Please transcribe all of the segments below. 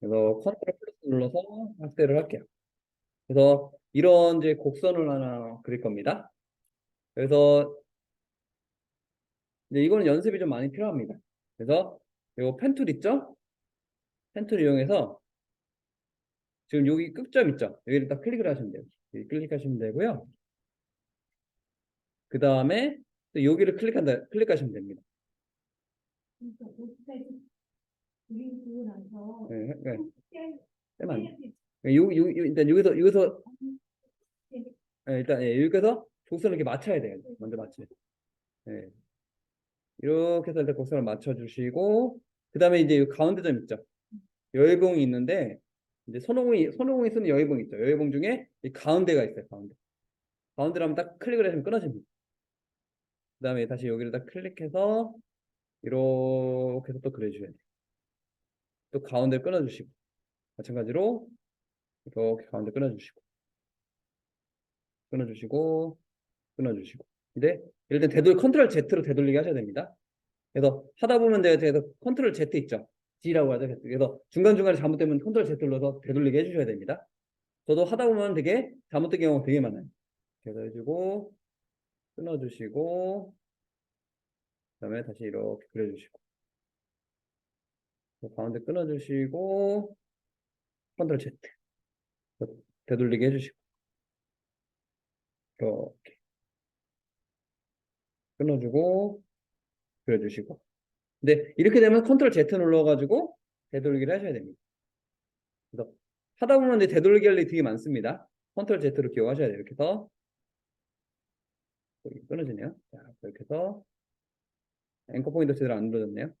그래서 컨트롤 플러스 눌러서 확대를 할게요. 그래서 이런 이제 곡선을 하나 그릴 겁니다. 그래서 이제 이거는 연습이 좀 많이 필요합니다. 그래서 요 펜툴 있죠? 펜 툴 이용해서 지금 여기 끝점 있죠? 여기를 딱 클릭을 하시면 돼요. 클릭하시면 되고요. 그 다음에 또 여기를 클릭한다, 클릭하시면 됩니다. 나서 네, 네. 떼- 빼면 안 돼요. 떼야지. 요, 요, 요, 일단 여기서, 여기서, 예, 일단, 예, 여기서 곡선을 이렇게 맞춰야 돼요. 먼저 맞춰야 돼요. 예. 이렇게 해서 일단 곡선을 맞춰주시고, 그 다음에 이제 이 가운데 점 있죠. 여의봉이 있는데, 이제 손오공이, 손오공이 쓰는 여의봉 있죠. 여의봉 중에 이 가운데가 있어요. 가운데. 가운데를 한번 딱 클릭을 하시면 끊어집니다. 그 다음에 다시 여기를 딱 클릭해서, 이렇게 해서 또 그려주셔야 돼요. 또 가운데 끊어주시고, 마찬가지로, 이렇게 가운데 끊어주시고, 끊어주시고, 끊어주시고. 근데 이럴 때 되돌 컨트롤 Z로 되돌리게 하셔야 됩니다. 그래서 하다 보면 그래서 컨트롤 Z 있죠. G라고 하죠. 그래서 중간중간에 잘못되면 컨트롤 Z 눌러서 되돌리게 해주셔야 됩니다. 저도 하다 보면 되게 잘못된 경우가 되게 많아요. 그래서 해주고, 끊어주시고, 그 다음에 다시 이렇게 그려주시고, 그 가운데 끊어주시고, 컨트롤 Z. 되돌리게 해주시고, 이렇게. 끊어주고, 그려주시고. 근데 이렇게 되면 컨트롤 Z 눌러가지고 되돌리기를 하셔야 됩니다. 그래서 하다 보면 되돌리기 할 일이 되게 많습니다. 컨트롤 Z로 기억하셔야 돼요. 이렇게 해서 끊어지네요. 자, 이렇게 해서 앵커 포인트 제대로 안 눌러졌네요.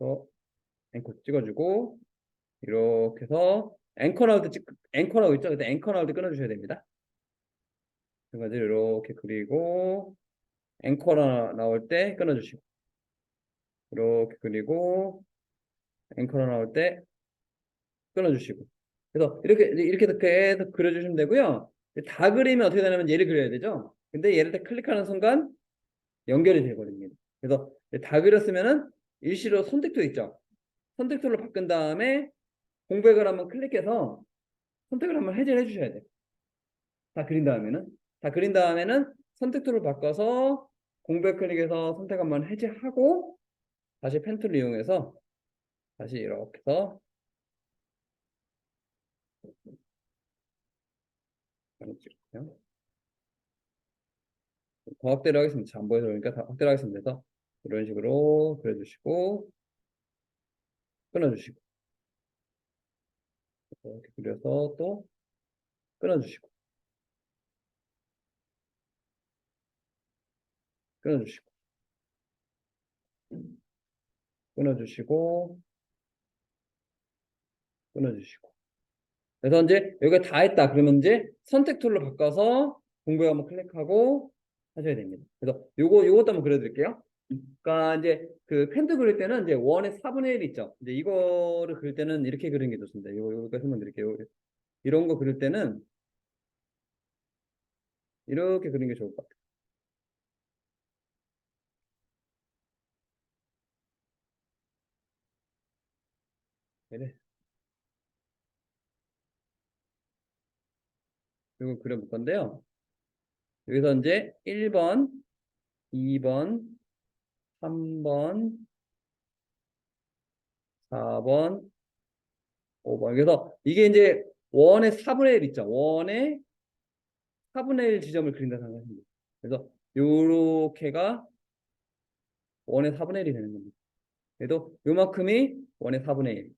그래서 앵커 찍어주고 이렇게 해서 앵커 때 찍, 앵커 나오고 있죠? 그때 앵커 때 끊어주셔야 됩니다. 그래가지고 이렇게 그리고 앵커 나, 나올 때 끊어주시고 이렇게 그리고 앵커 나올 때 끊어주시고 그래서 이렇게 이렇게 계속 그려주시면 되고요. 다 그리면 어떻게 되냐면 얘를 그려야 되죠. 근데 얘를 딱 클릭하는 순간 연결이 되거든요. 그래서 다 그렸으면은 일시로 선택도 있죠. 선택도를 바꾼 다음에 공백을 한번 클릭해서 선택을 한번 해제를 해주셔야 돼요. 다 그린 다음에는 다 그린 다음에는 선택도를 바꿔서 공백 클릭해서 선택 한번 해제하고 다시 펜툴을 이용해서 다시 이렇게 해서 확대를 하겠습니다. 잘안 보여서 그러니까 더 확대를 하겠습니다. 이런 식으로 그려주시고 끊어주시고. 이렇게 그려서 또 끊어주시고. 끊어주시고. 끊어주시고. 끊어주시고. 그래서 이제 여기가 다 했다. 그러면 이제 선택 툴로 바꿔서 공부에 한번 클릭하고 하셔야 됩니다. 그래서 요거 요것도 한번 그려드릴게요 그러니까 이제 그 펜트 그릴 때는 이제 원의 4분의 1 있죠 이제 이거를 그릴 때는 이렇게 그리는 게 좋습니다 요거 요거 설명드릴게요 이런 거 그릴 때는 이렇게 그리는 게 좋을 것 같아요 그래. 이거 그려볼 건데요. 여기서 이제 1번, 2번, 3번, 4번, 5번. 그래서 이게 이제 원의 4분의 1 있죠. 원의 4분의 1 지점을 그린다 생각하시면 돼요. 그래서 요렇게가 원의 4분의 1이 되는 겁니다. 그래도 요만큼이 원의 4분의 1.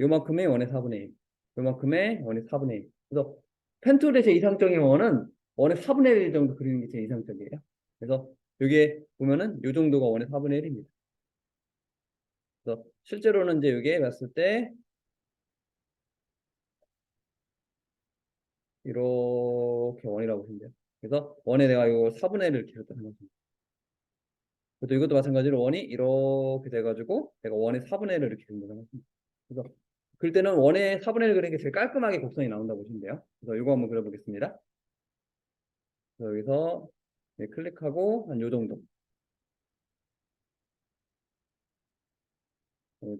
요만큼의 원의 4분의 1. 요만큼의 원의 4분의 1. 그래서 펜툴의 제 이상적인 원은 원의 4분의 1 정도 그리는 게 제 이상적이에요. 그래서 여기에 보면은 요 정도가 원의 4분의 1입니다. 그래서 실제로는 이제 여기에 봤을 때 이렇게 원이라고 보시면 돼요. 그래서 원에 내가 이거 4분의 1을 기울였다 생각합니다. 그래도 이것도 마찬가지로 원이 이렇게 돼가지고 내가 원의 4분의 1을 이렇게 그린다 생각합니다. 그래서 그럴 때는 원의 4분의 1 그리는 게 제일 깔끔하게 곡선이 나온다고 보시면 돼요. 그래서 이거 한번 그려보겠습니다. 여기서 네, 클릭하고 한 요 정도. 哦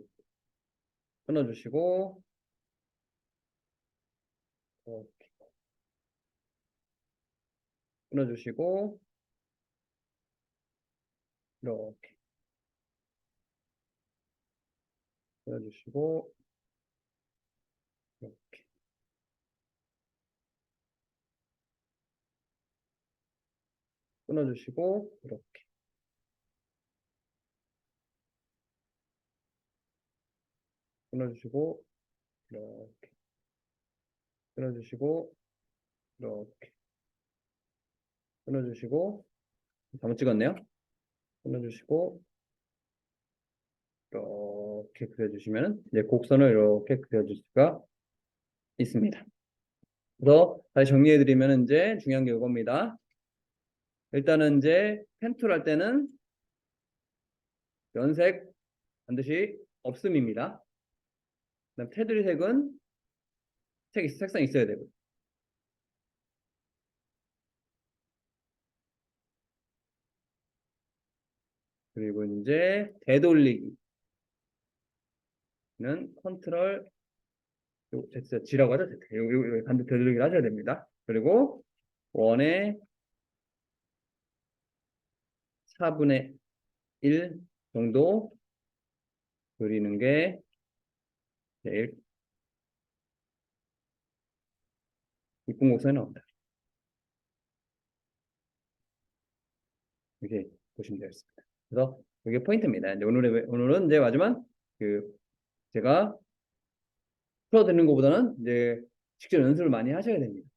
끊어주시고. 이렇게 끊어주시고. 이렇게. 끊어주시고 이렇게 끊어주시고 이렇게 끊어주시고 이렇게 끊어주시고 이렇게 끊어주시고 잘못 찍었네요. 끊어주시고 이렇게 그려주시면 이제 곡선을 이렇게 그려줄 수가 있습니다. 그래서 다시 정리해드리면 이제 중요한 게 이겁니다. 일단은 이제 펜툴 할 때는 연색 반드시 없음입니다. 그다음 테두리 색은 색, 색상 있어야 되고 그리고 이제 되돌리기는 컨트롤 G라고 하죠. 반드시 되돌리기를 하셔야 됩니다. 그리고 원의 4분의 1 정도 그리는 게 제일 이쁜 곡선이 나온다. 이렇게 보시면 되겠습니다. 그래서 이게 포인트입니다. 이제 오늘의 오늘은 이제 마지막 그 제가 풀어드리는 것보다는 이제 직접 연습을 많이 하셔야 됩니다.